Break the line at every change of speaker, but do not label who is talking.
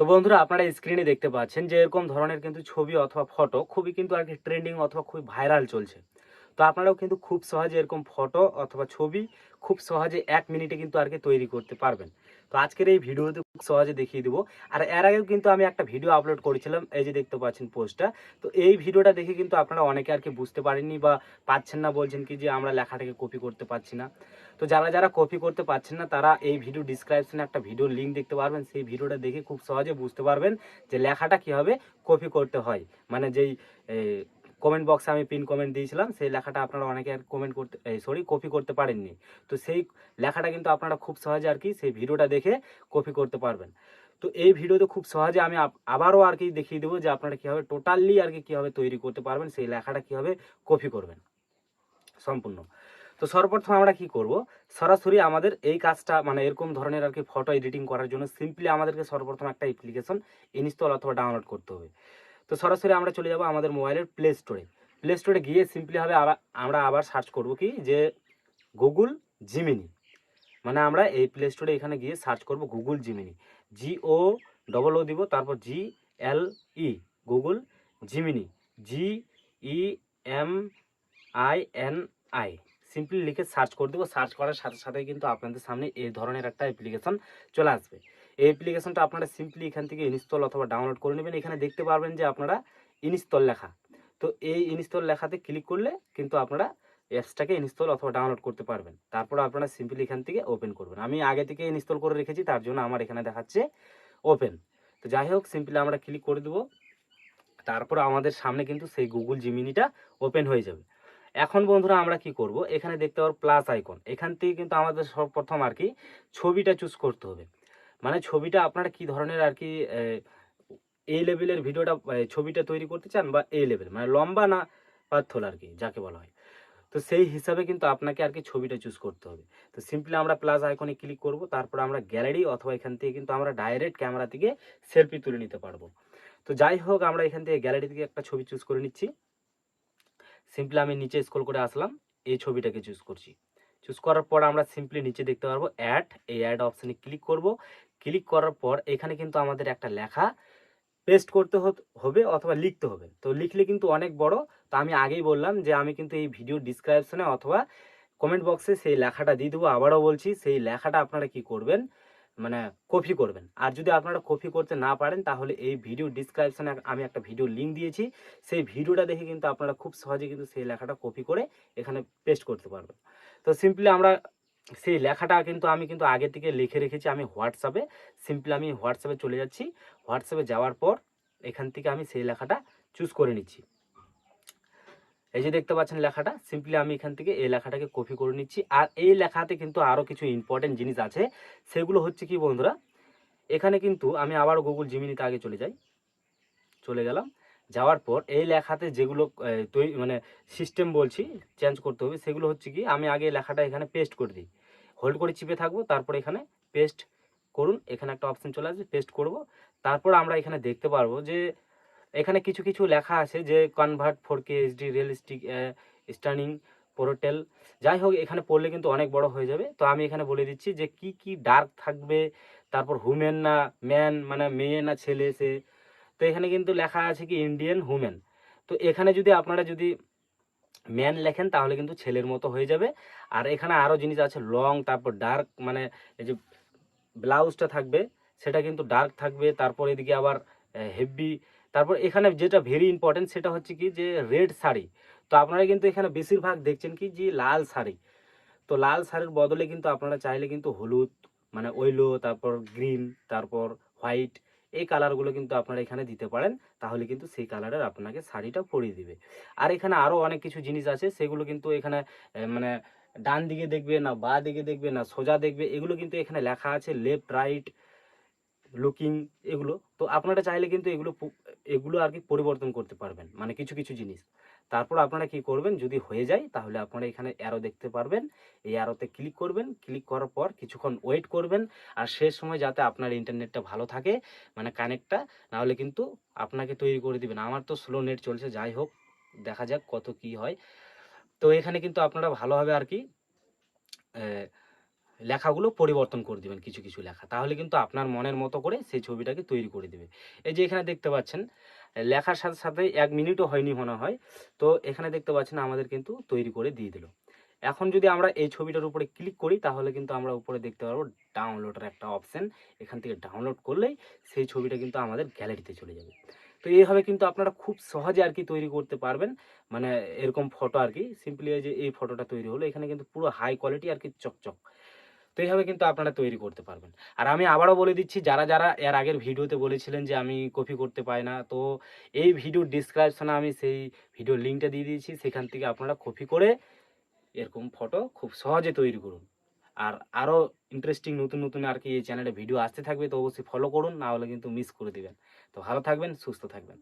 তো বন্ধুরা আপনারা স্ক্রিনে দেখতে পাচ্ছেন যে এরকম ধরনের কিন্তু ছবি অথবা ফটো খুবই কিন্তু আর কি ট্রেন্ডিং অথবা খুবই ভাইরাল চলছে। তো আপনারাও কিন্তু খুব সহজে এরকম ফটো অথবা ছবি খুব সহজে এক মিনিটে কিন্তু আর কি তৈরি করতে পারবেন। তো আজকের এই ভিডিওতে খুব সহজে দেখিয়ে দিব। আর এর আগেও কিন্তু আমি একটা ভিডিও আপলোড করেছিলাম, এই যে দেখতে পাচ্ছেন পোস্টটা তো এই ভিডিওটা দেখে কিন্তু আপনারা অনেকে আর কি বুঝতে পারেননি বা পাচ্ছেন না বলছেন কি যে আমরা লেখাটাকে কপি করতে পারছি না। তো যারা যারা কপি করতে পারছেন না, তারা এই ভিডিও ডিসক্রিপশনে একটা ভিডিও লিঙ্ক দেখতে পারবেন। সেই ভিডিওটা দেখে খুব সহজে বুঝতে পারবেন যে লেখাটা কীভাবে কপি করতে হয়। মানে যেই কমেন্ট বক্সে আমি পিন কমেন্ট দিয়েছিলাম, সেই লেখাটা আপনারা অনেকে আর কমেন্ট করতে সরি কপি করতে পারেননি। তো সেই লেখাটা কিন্তু আপনারা খুব সহজে আর কি সেই ভিডিওটা দেখে কপি করতে পারবেন। তো এই ভিডিওতে খুব সহজে আমি আবারও আর কি দেখিয়ে দেবো যে আপনারা কীভাবে টোটালি আর কি কীভাবে তৈরি করতে পারবেন, সেই লেখাটা কীভাবে কপি করবেন। সম্পূর্ণ। তো সর্বপ্রথম আমরা কি করব? সরাসরি আমাদের এই কাজটা মানে এরকম ধরনের আর কি ফটো এডিটিং করার জন্য সিম্পলি আমাদেরকে সর্বপ্রথম একটা অ্যাপ্লিকেশন ইনস্টল অথবা ডাউনলোড করতে হবে। তো সরাসরি আমরা চলে যাব আমাদের মোবাইলের প্লে স্টোরে প্লে স্টোরে গিয়ে সিম্পলি হবে আবার, আমরা আবার সার্চ করব কি? যে গুগল জিমিনি মানে আমরা এই প্লে স্টোরে এখানে গিয়ে সার্চ করব Google Gemini G O double O দিব, তারপর G L E Google Gemini G E M I N I simply লিখে সার্চ করে দেবো। সার্চ করার সাথে সাথে কিন্তু আপনাদের সামনে এই ধরনের একটা অ্যাপ্লিকেশন চলে আসবে। এই অ্যাপ্লিকেশনটা আপনারা সিম্পলি এখান থেকে ইনস্টল অথবা ডাউনলোড করে নেবেন। এখানে দেখতে পারবেন যে আপনারা ইনস্টল লেখা। তো এই ইনস্টল লেখাতে ক্লিক করলে কিন্তু আপনারা অ্যাপসটাকে ইনস্টল অথবা ডাউনলোড করতে পারবেন। তারপর আপনারা সিম্পলি এখান থেকে ওপেন করবেন। আমি আগে থেকে ইনস্টল করে রেখেছি, তার জন্য আমার এখানে দেখাচ্ছে ওপেন তো যাই হোক সিম্পলি আমরা ক্লিক করে দেবো। তারপর আমাদের সামনে কিন্তু সেই গুগল জিমিনিটা ওপেন হয়ে যাবে। এখন বন্ধুরা আমরা কি করব? এখানে দেখতে পাবো প্লাস আইকন এখান থেকে কিন্তু আমাদের সর্বপ্রথম আর কি ছবিটা চুজ করতে হবে। মানে ছবিটা আপনারা কি ধরনের আর কি এই লেভেলের ভিডিওটা ছবিটা তৈরি করতে চান বা এই লেভেল মানে লম্বা না পাথল আর কি, যাকে বলা হয়। তো সেই হিসাবে কিন্তু আপনাকে আর কি ছবিটা চুজ করতে হবে। তো সিম্পলি আমরা প্লাস আইকনে ক্লিক করব, তারপর আমরা গ্যালারি অথবা এখান থেকে কিন্তু আমরা ডাইরেক্ট ক্যামেরা থেকে সেলফি তুলে নিতে পারব। তো যাই হোক, আমরা এখান থেকে গ্যালারি থেকে একটা ছবি চুজ করে নিচ্ছি। সিম্পলি আমি নিচে স্ক্রল করে আসলাম, এই ছবিটাকে চুজ করছি। চুজ করার পর আমরা সিম্পলি নিচে দেখতে পারব অ্যাড এই অ্যাড অপশানে ক্লিক করব। ক্লিক করার পর এখানে কিন্তু আমাদের একটা লেখা পেস্ট করতে হবে অথবা লিখতে হবে। তো লিখলে কিন্তু অনেক বড়। তো আমি আগেই বললাম যে আমি কিন্তু এই ভিডিও ডিসক্রিপশনে অথবা কমেন্ট বক্সে সেই লেখাটা দিয়ে দেবো। আবারও বলছি, সেই লেখাটা আপনারা কি করবেন? মানে কপি করবেন। আর যদি আপনারা কপি করতে না পারেন, তাহলে এই ভিডিও ডিসক্রিপশনে আমি একটা ভিডিও লিঙ্ক দিয়েছি। সেই ভিডিওটা দেখে কিন্তু আপনারা খুব সহজে কিন্তু সেই লেখাটা কপি করে এখানে পেস্ট করতে পারবেন। তো সিম্পলি আমরা সেই লেখাটা কিন্তু আমি কিন্তু আগে থেকে লিখে রেখেছি আমি হোয়াটসঅ্যাপে সিম্পলি আমি হোয়াটসঅ্যাপে চলে যাচ্ছি। হোয়াটসঅ্যাপে যাওয়ার পর এখান থেকে আমি সেই লেখাটা চুজ করে নিচ্ছি। এই যে দেখতে পাচ্ছেন লেখাটা সিম্পলি আমি এখান থেকে এই লেখাটাকে কপি করে নিচ্ছি। আর এই লেখাতে কিন্তু আরও কিছু ইম্পর্টেন্ট জিনিস আছে। সেগুলো হচ্ছে কি বন্ধুরা, এখানে কিন্তু আমি আবার গুগল জিমিনিতে আগে চলে যাই। চলে গেলাম। যাওয়ার পর এই লেখাতে যেগুলো তৈরি মানে সিস্টেম বলছি চেঞ্জ করতে হবে, সেগুলো হচ্ছে কি, আমি আগে লেখাটা এখানে পেস্ট করে দিই। হোল্ড করে চিপে থাকব, তারপর এখানে পেস্ট করুন। এখানে একটা অপশন চলে আসবে পেস্ট করব। তারপর আমরা এখানে দেখতে পারব যে এখানে কিছু কিছু লেখা আছে যে convert four K HD realistic stunning portrait যাই হোক, এখানে পড়লে কিন্তু অনেক বড় হয়ে যাবে। তো আমি এখানে বলে দিচ্ছি যে কি কি ডার্ক থাকবে, তারপর হুমেন না ম্যান মানে মেয়ে না ছেলে, সে। তো এখানে কিন্তু লেখা আছে কি ইন্ডিয়ান হুমেন তো এখানে যদি আপনারা যদি ম্যান লেখেন, তাহলে কিন্তু ছেলের মতো হয়ে যাবে। আর এখানে আরও জিনিস আছে লং তারপর ডার্ক মানে এই যে ব্লাউজটা থাকবে, সেটা কিন্তু ডার্ক থাকবে। তারপর এদিকে আবার হেভি তারপর এখানে যেটা ভেরি ইম্পর্টেন্ট সেটা হচ্ছে কি যে রেড শাড়ি। তো আপনারা কিন্তু এখানে বেশিরভাগ দেখছেন কি যে লাল শাড়ি। তো লাল শাড়ির বদলে কিন্তু আপনারা চাইলে কিন্তু হলুদ মানে ওইলো তারপর গ্রিন তারপর হোয়াইট এই কালারগুলো কিন্তু আপনারা এখানে দিতে পারেন। তাহলে কিন্তু সেই কালারের আপনাকে শাড়িটা পরিয়ে দিবে। আর এখানে আরও অনেক কিছু জিনিস আছে, সেগুলো কিন্তু এখানে মানে ডান দিকে দেখবে না, বা দিকে দেখবে না, সোজা দেখবে, এগুলো কিন্তু এখানে লেখা আছে লেফট রাইট লুকিং এগুলো। তো আপনারা চাইলে কিন্তু এগুলো এগুলো আর কি পরিবর্তন করতে পারবেন মানে কিছু কিছু জিনিস। তারপর আপনারা কি করবেন, যদি হয়ে যায়, তাহলে আপনারা এখানে অ্যারো দেখতে পারবেন। এই অ্যারোতে ক্লিক করবেন। ক্লিক করার পর কিছুক্ষণ ওয়েট করবেন। আর শেষ সময় যাতে আপনার ইন্টারনেটটা ভালো থাকে মানে কানেক্টটা নাহলে কিন্তু আপনাকে তৈরি করে দিবেন আমার তো স্লো নেট চলছে, যাই হোক, দেখা যাক কত কি হয়। তো এখানে কিন্তু আপনারা ভালোভাবে আর কি লেখাগুলো পরিবর্তন করে দিবেন কিছু কিছু লেখা। তাহলে কিন্তু আপনার মনের মতো করে সেই ছবিটাকে তৈরি করে দিবে। এই যে এখানে দেখতে পাচ্ছেন, লেখার সাথে সাথে এক মিনিটও হয়নি মনে হয়। তো এখানে দেখতে পাচ্ছেন আমাদের কিন্তু তৈরি করে দিয়ে দিল। এখন যদি আমরা এই ছবিটার উপরে ক্লিক করি, তাহলে কিন্তু আমরা উপরে দেখতে পারব ডাউনলোডের একটা অপশন। এখান থেকে ডাউনলোড করলেই সেই ছবিটা কিন্তু আমাদের গ্যালারিতে চলে যাবে। তো এইভাবে কিন্তু আপনারা খুব সহজে আর কি তৈরি করতে পারবেন। মানে এরকম ফটো আর কি। সিম্পলি যে এই ফটোটা তৈরি হলো, এখানে কিন্তু পুরো হাই কোয়ালিটি আর কি চকচক। তো এইভাবে কিন্তু আপনারা তৈরি করতে পারবেন। আর আমি আবারও বলে দিচ্ছি, যারা যারা এর আগের ভিডিওতে বলেছিলেন যে আমি কপি করতে পাই না, তো এই ভিডিও ডিসক্রিপশনে আমি সেই ভিডিও লিঙ্কটা দিয়ে দিয়েছি, সেখান থেকে আপনারা কপি করে এরকম ফটো খুব সহজে তৈরি করুন। আর আরও ইন্টারেস্টিং নতুন নতুন আর কি এই চ্যানেলে ভিডিও আসতে থাকবে, তো অবশ্যই ফলো করুন, না হলে কিন্তু মিস করে দেবেন। তো ভালো থাকবেন, সুস্থ থাকবেন।